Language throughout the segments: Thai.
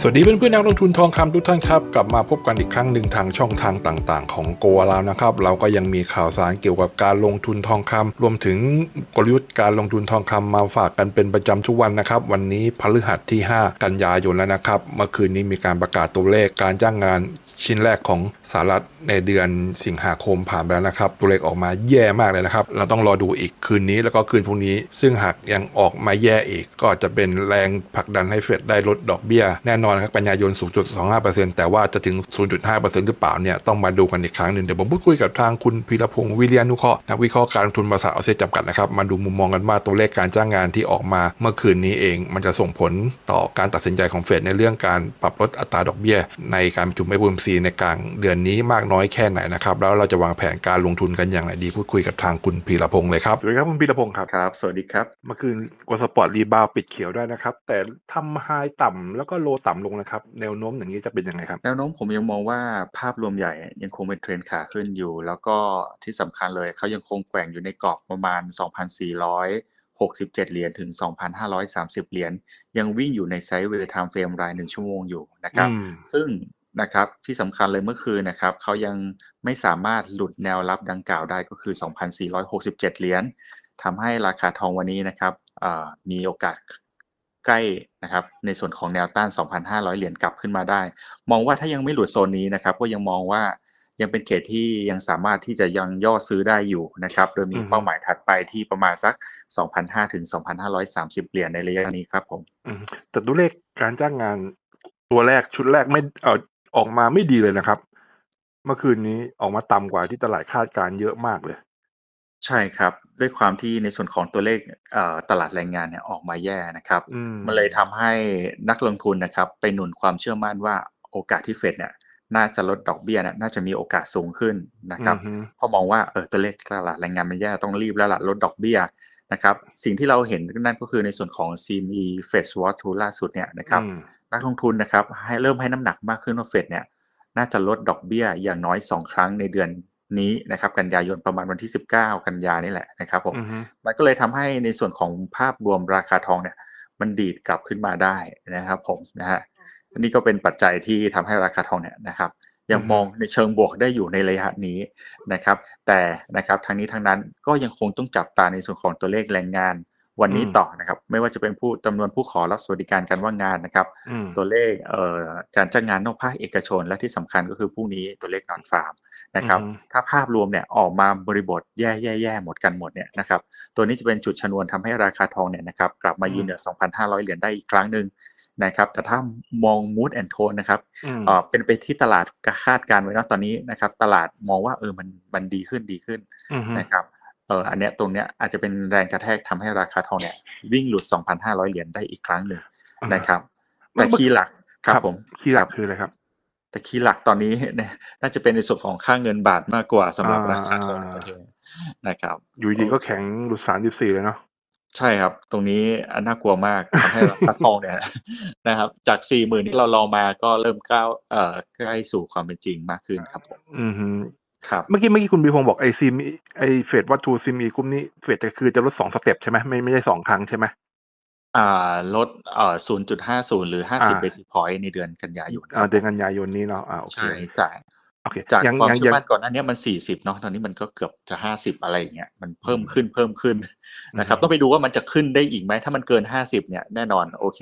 สวัสดีเพื่อนเพื่อนๆนักลงทุนทองคำทุกท่านครับ กลับมาพบกันอีกครั้งหนึ่งทางช่องทางต่างๆ ของโกลาวนะครับ เราก็ยังมีข่าวสารเกี่ยวกับการลงทุนทองคำรวมถึงกลยุทธ์การลงทุนทองคำมาฝากกันเป็นประจำทุกวันนะครับ วันนี้พฤหัสที่ 5 กันยายนแล้วนะครับ เมื่อคืนนี้มีการประกาศตัวเลขการจ้างงานชิ้นแรกของสหรัฐในเดือนสิงหาคมผ่านไปแล้วนะครับ ตัวเลขออกมาแย่มากเลยนะครับ เราต้องรอดูอีกคืนนี้แล้วก็คืนพรุ่งนี้ ซึ่งหากยังออกมาแย่อีกก็จะเป็นแรงผลักดันให้เฟดได้ลดดอกเบี้ยแน่นอนนครับกันยายน 0.25%แต่ว่าจะถึง 0.5%หรือเปล่าเนี่ยต้องมาดูกันอีกครั้งหนึ่งเดี๋ยวผมพูดคุยกับทางคุณพีรพงศ์วิริยนุเคราะห์นักวิเคราะห์การลงทุนบริษัทออเซจำกัดนะครับมาดูมุมมองกันว่าตัวเลขการจ้างงานที่ออกมาเมื่อคืนนี้เอง มันจะส่งผลต่อการตัดสินใจของเฟดในเรื่องการปรับลดอัตราดอกเบี้ย ในการประชุม FOMC ในกลางเดือนนี้มากน้อยแค่ไหนนะครับแล้วเราจะวางแผนการลงทุนกันอย่างไรดีพูดคุยกับทางคุณพีรพงศ์เลยครับสวัสดีครับคุณพีรพงศ์ครับครับ สวัสดีครับเมื่อคืนกสปอร์ตรีบาวปิดเขียวได้นะครับแต่ทำไฮต่ำแล้วก็โลต่ำลงนะครับ แนวโน้มอย่างนี้จะเป็นยังไงครับ แนวโน้มผมยังมองว่าภาพรวมใหญ่ยังคงเป็นเทรนขาขึ้นอยู่ แล้วก็ที่สำคัญเลยเขายังคงแกว่งอยู่ในกรอบประมาณ 2,467 เหรียญถึง 2,530 เหรียญยังวิ่งอยู่ในไซด์เวย์ไทม์เฟรมราย1ชั่วโมงอยู่นะครับอืมซึ่งนะครับที่สำคัญเลยเมื่อคืนนะครับเขายังไม่สามารถหลุดแนวรับดังกล่าวได้ก็คือ 2,467 เหรียญทำให้ราคาทองวันนี้นะครับอ่ามีโอกาส ใกล้นะครับในส่วนของแนวต้าน 2,500 เหรียญกลับขึ้นมาได้ มองว่าถ้ายังไม่หลุดโซนนี้นะครับก็ยังมองว่ายังเป็นเขตที่ยังสามารถที่จะยังย่อซื้อได้อยู่นะครับ โดยมีอือฮึเป้าหมายถัดไปที่ประมาณสัก 2,500ถึง 2,530 เหรียญในระยะนี้ครับผมอืมแต่ตัวเลขการจ้างงานตัวแรกชุดแรกไม่เออออกมาไม่ดีเลยนะครับ เมื่อคืนนี้ออกมาต่ำกว่าที่ตลาดคาดการณ์เยอะมากเลย ใช่ครับ ด้วยความที่ในส่วนของตัวเลขเอ่อตลาดแรงงานเนี่ยออกมาแย่นะครับอืมมันเลยทำให้นักลงทุนนะครับ ไปหนุนความเชื่อมั่นว่าโอกาสที่เฟดเนี่ยน่าจะลดดอกเบี้ยเนี่ยน่าจะมีโอกาสสูงขึ้นนะครับอือฮึเพราะมองว่าเออตัวเลขตลาดแรงงานมันแย่ต้องรีบแล้วล่ะลดดอกเบี้ยนะครับสิ่งที่เราเห็นนั่นก็คือในส่วนของ CME Fed Watch ล่าสุดเนี่ยนะครับอืมนักลงทุนนะครับให้เริ่มให้น้ำหนักมากขึ้นว่าเฟดเนี่ยน่าจะลดดอกเบี้ยอย่างน้อย 2 ครั้งในเดือน นี้นะครับกันยายนประมาณวันที่ 19 กันยานี่แหละนะครับผมอือฮึมันก็เลยทำให้ในส่วนของภาพรวมราคาทองเนี่ย มันดีดกลับขึ้นมาได้นะครับ ผมนะฮะนี่ก็เป็นปัจจัยที่ทำให้ราคาทองเนี่ยนะครับ ยังมองในเชิงบวกได้อยู่ในระยะนี้นะครับ แต่นะครับทั้งนี้ทั้งนั้นก็ยังคงต้องจับตาในส่วนของตัวเลขแรงงาน วันนี้อืมต่อนะครับ ไม่ว่าจะเป็นผู้จำนวนผู้ขอรับสวัสดิการการว่างงานนะครับอืมตัวเลขเอ่อการจ้างงานนอกภาคเอกชน และที่สำคัญก็คือพรุ่งนี้ตัวเลขนอนฟาร์มนะครับอือฮึถ้าภาพรวมเนี่ยออกมาบริบทแย่แย่แย่หมดกันหมดเนี่ยนะครับ ตัวนี้จะเป็นจุดชนวนทำให้ราคาทองเนี่ยนะครับกลับมายืนเหนือ 2,500 เหรียญได้อีกครั้งหนึ่งนะครับ แต่ถ้ามอง mood and tone นะครับอืมเอ่อเป็นไปที่ตลาดคาดการณ์ไว้นะตอนนี้นะครับ ตลาดมองว่าเออมันมันดีขึ้นดีขึ้นอือฮึนะครับ เอออันเนี้ยตรงเนี้ยอาจจะเป็นแรงกระแทกทำให้ราคาทองเนี่ยวิ่งหลุด 2,500 เหรียญได้อีกครั้งหนึ่งนะครับเมื่แต่อคีย์หลักครับผมคีย์หลักรับคืออะไรครับ แต่คีย์หลักตอนนี้เนี่ยน่าจะเป็นในส่วนของค่าเงินบาทมากกว่าสำหรับอ่าราคาทองในประเทศนะครับ อยู่ดีก็แข็งหลุดสามสิบสี่เลยเนาะใช่ครับ ตรงนี้น่ากลัวมากทำให้ราคาทองเนี่ยนะครับ จากสี่หมื่นที่เรารอมาก็เริ่มก้าวเอ่อใกล้สู่ความเป็นจริงมากขึ้นครับผมอือฮึ ครับเมื่อกี้เมื่อกี้คุณบีพงศ์บอกไอซิมไอเฟดวัตถุซิมีกลุ่มนี้เฟดจะคือจะลดสองสเต็ปใช่ไหมไม่ไม่ใช่สองครั้งใช่ไหมอ่าลดเอ่อศูนย์จุดห้าศูนย์หรือห้าสิบอ่าเบสิสพอยต์ในเดือนกันยายนคอ่ารับเดือนกันยายนนี้เนาะอ่าโอเคใช่จากโอเคจากยังความยังเชื่ยัองมั่นก่อนหน้านี้มันสี่สิบเนาะตอนนี้มันก็เกือบจะห้าสิบอะไรอย่างเงี้ยมันเพิ่มอืมขึ้นเพิ่มขึ้นนะครับอืมต้องไปดูว่ามันจะขึ้นได้อีกไหมถ้ามันเกินห้าสิบเนี่ยแน่นอนโอเค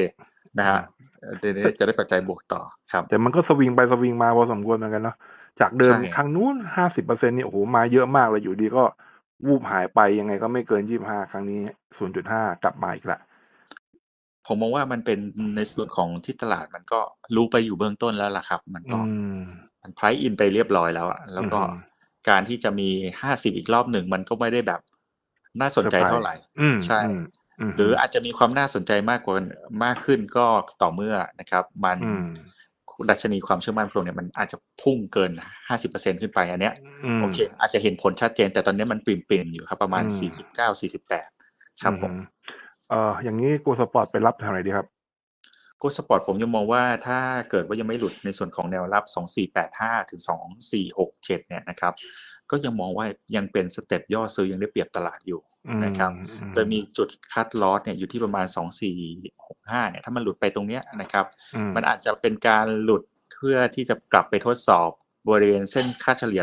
นะฮะเอ่อจะได้จะได้ปัจจัยบวกต่อครับ แต่มันก็สวิงไปสวิงมาพอสมควรเหมือนกันเนาะ จากเดิมใช่ ครั้งนู้นห้าสิบเปอร์เซ็นนี่โอ้โหมาเยอะมากเลยอยู่ดีก็วูบหายไปยังไงก็ไม่เกินยี่ห้าครั้งนี้ศูนย์จุดห้ากลับมาอีกละ ผมมองว่ามันเป็นในส่วนของที่ตลาดมันก็รู้ไปอยู่เบื้องต้นแล้วล่ะครับ มันก็อืม มันไพร์อินไปเรียบร้อยแล้วอะแล้วก็อือฮึการที่จะมีห้าสิบอีกรอบหนึ่งมันก็ไม่ได้แบบน่าสนใจเซอร์ไพรส์เท่าไหร่ อืมใช่ อืมมหรืออาจจะมีความน่าสนใจมากกว่ามากขึ้นก็ต่อเมื่อนะครับ มัน อืม ดัชนีความเชื่อมั่นพวกเนี่ยมันอาจจะพุ่งเกินห้าสิบเปอร์เซ็นขึ้นไปอันเนี้ยมโอเค อาจจะเห็นผลชัดเจน แต่ตอนนี้มันปริ่มๆอยู่ครับ ประมาณอืมสี่สิบเก้าสี่สิบแปดครับผมอืมเอ่ออย่างนี้กูสปอร์ตไปรับทางไหนดีครับกูสปอร์ตผมยังมองว่าถ้าเกิดว่ายังไม่หลุดในส่วนของแนวรับ 2485 ถึง 2467 เนี่ยนะครับ ก็ยังมองว่ายังเป็นสเต็ปย่อซื้อยังได้เปรียบตลาดอยู่อืมนะครับอืมโดยมีจุดคัดลอสเนี่ยอยู่ที่ประมาณ 24 5เนี่ยถ้ามันหลุดไปตรงเนี้ยนะครับอืมมันอาจจะเป็นการหลุดเพื่อที่จะกลับไปทดสอบบริเวณเส้นค่าเฉลี่ย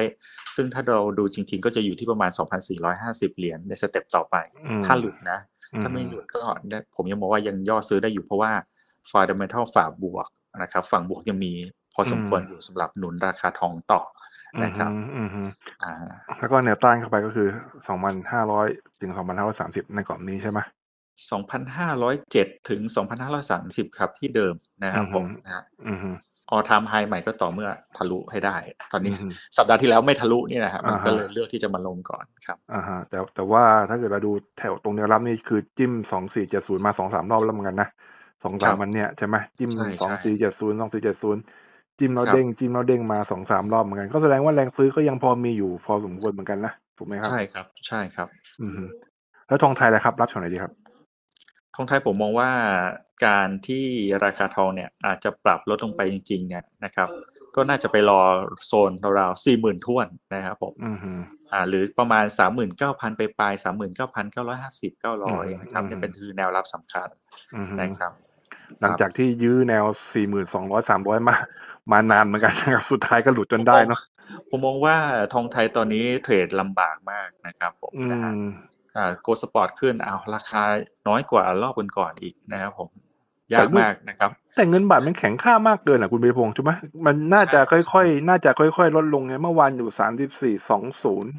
200 ซึ่งถ้าเราดูจริง ๆ ก็จะอยู่ที่ประมาณ 2,450 เหรียญในสเต็ปต่อไปอืมถ้าหลุดนะอืถ้าไม่หลุดก็ได้ผมยังมองว่ายังย่อซื้อได้อยู่เพราะว่า fundamental ฝ่าบวกนะครับ ฝั่งบวกยังมีพอสมควรอยู่สำหรับหนุนราคาทองต่อนะครับอืมอืมอืมอ่าแล้วก็แนวต้านเข้าไปก็คือสองพันห้าร้อยถึงสองพันห้าร้อยสามสิบในกรอบนี้ใช่ไหม 2,507 ถึง 2,530 ครับที่เดิมนะครับผมอือฮึนะฮะอืมฮึออทามไฮใหม่ก็ต่อเมื่อทะลุให้ได้ ตอนนี้อือฮึสัปดาห์ที่แล้วไม่ทะลุนี่นะครับมันอ่าฮะก็เลยเลือกที่จะมาลงก่อนครับอ่าฮะแต่แต่ว่าถ้าเกิดเราดูแถวตรงแนวรับนี่คือจิ้มสองสี่เจ็ดศูนย์มาสองสามรอบแล้วเหมือนกันนะสองครัสามบวันเนี่ยใช่ไหมจิ้มใช่สองใช่สี่เจ็ดศูนย์สองสี่เจ็ดศูนย์จิ้มแล้วครับเด้งจิ้มแล้วเด้งมาสองสามรอบเหมือนกัน ก็แสดงว่าแรงซื้อก็ยังพอมีอยู่พอสมควรเหมือนกันนะถูกไหมครับใช่ครับ ใช่ครับ อืมฮึแล้วทองไทยล่ะครับ รับช่วงไหนดีครับ ทองไทยผมมองว่าการที่ราคาทองเนี่ยอาจจะปรับลดลงไปจริงๆเนี่ยนะครับ ก็น่าจะไปรอโซนราวๆสี่หมื่นท่วนนะครับผมอืมฮึอ่าหรือประมาณสามหมื่นเก้าพันไปปลายสามหมื่นเก้าพันเก้าร้อยห้าสิบเก้าร้อยนะครับอืมเนี่ยเป็นคือแนวรับสำคัญอืมฮึนะครับ หลังจากที่ยื้อแนวสี่หมื่นสองร้อยสามร้อยมามานานเหมือนกันนะครับสุดท้ายก็หลุดจนได้เนาะผมมองว่าทองไทยตอนนี้เทรดลำบากมากนะครับผมอืนะฮะมอ่า โกลสปอร์ตขึ้นเอาราคาน้อยกว่ารอบก่อนๆอีกนะครับผมยากมากนะครับ แต่เงินบาทมันแข็งค่ามากเกินอะคุณเบพงศ์ใช่ไหมมันน่าจะใช่ค่อยๆ น่าจะค่อยๆ ลดลงไงเมื่อวานอยู่สามสิบสี่สองศูนย์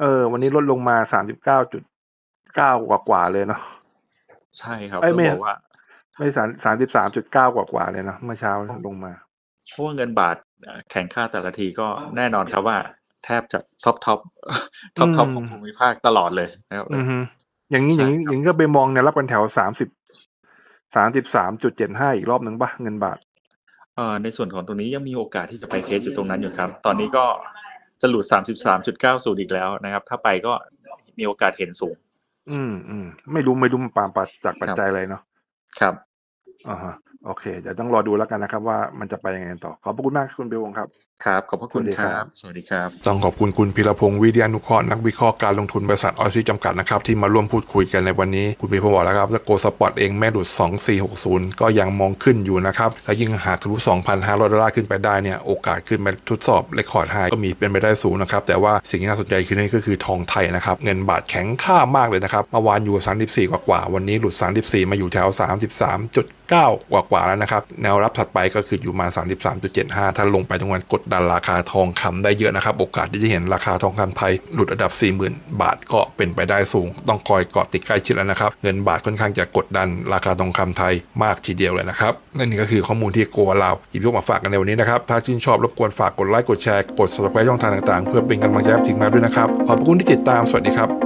เออ วันนี้ลดลงมาสามสิบเก้าจุดเก้ากว่าๆเลยเนาะใช่ครับเอ้ยต้องไม่บอกว่า ไม่สามสามสิบสามจุดเก้ากว่าๆเลยเนาะเมื่อเช้าลงมาเพราะว่าเงินบาทเอ่อแข่งค่าแต่ละทีก็แน่นอนครับว่า แทบจะท็อปท็อปท็อปท็อปอืมของภูมิภาคตลอดเลยนะครับอือฮึอย่างนี้ใช่อย่างนี้ครับอย่างนี้ก็ไปมองแนวรับกันแถวสามสิบสามสิบสามจุดเจ็ดห้าอีกรอบหนึ่งปะเงินบาทเอ่อในส่วนของตรงนี้ยังมีโอกาสที่จะไปเทสอยู่ตรงนั้นอยู่ครับ ตอนนี้ก็จะหลุด33.90อีกแล้วนะครับ ถ้าไปก็มีโอกาสเห็นสูง อืมอืมไม่รู้ไม่รู้มันปามปัจจากปัจจัยอะไรเนาะครับอ่าฮะโอเค เดี๋ยวต้องรอดูแล้วกันนะครับ ว่ามันจะไปยังไงต่อ ขอบพระคุณมากครับคุณเบลวงศ์ครับครับ ขอบพระคุณสวัสดีคครัรับบสวัสดีครับ ต้องขอบคุณคุณพิรพงศ์วิทยานุเคราะห์นักวิเคราะห์การลงทุนบริษัทออซิจำกัดนะครับที่มาร่วมพูดคุยกันในวันนี้ คุณพิรพงศ์บอกแล้วครับโกสปอร์ตเองแม่หลุด 2460 ก็ยังมองขึ้นอยู่นะครับ และยิ่งหากทะลุ 2,500 ดอลลาร์ขึ้นไปได้เนี่ยโอกาสขึ้นไปทดสอบเรคคอร์ดไฮก็มีเป็นไปได้สูงนะครับ แต่ว่าสิ่งที่น่าสนใจคือนี่ก็คือทองไทยนะครับเงินบาทแข็งค่ามากเลยนะครับเมื่อวานอยู่ 34 กว่าๆวันนี้หลุด 34 มาอยู่แถว 33.9 กว่าๆแล้วนะครับแนวรับถัดไปก็คืออยู่มา 33.75 ถ้าลงไปตรงนั้นกดดันราคาทองคำได้เยอะนะครับ โอกาสที่จะเห็นราคาทองคำไทยหลุดระดับ 40,000 บาทก็เป็นไปได้สูง ต้องคอยเกาะติดใกล้ชิดแล้วนะครับ เงินบาทค่อนข้างจะกดดันราคาทองคำไทยมากทีเดียวเลยนะครับ นั่นนี่ก็คือข้อมูลที่โกวเราหยิบยกมาฝากกันในวันนี้นะครับ ถ้าชื่นชอบรบกวนฝากกดไลค์กดแชร์กด subscribe ช่องทางต่างๆ เพื่อเป็นกำลังใจให้ทีมงานด้วยนะครับขอบคุณที่ติดตามสวัสดีครับ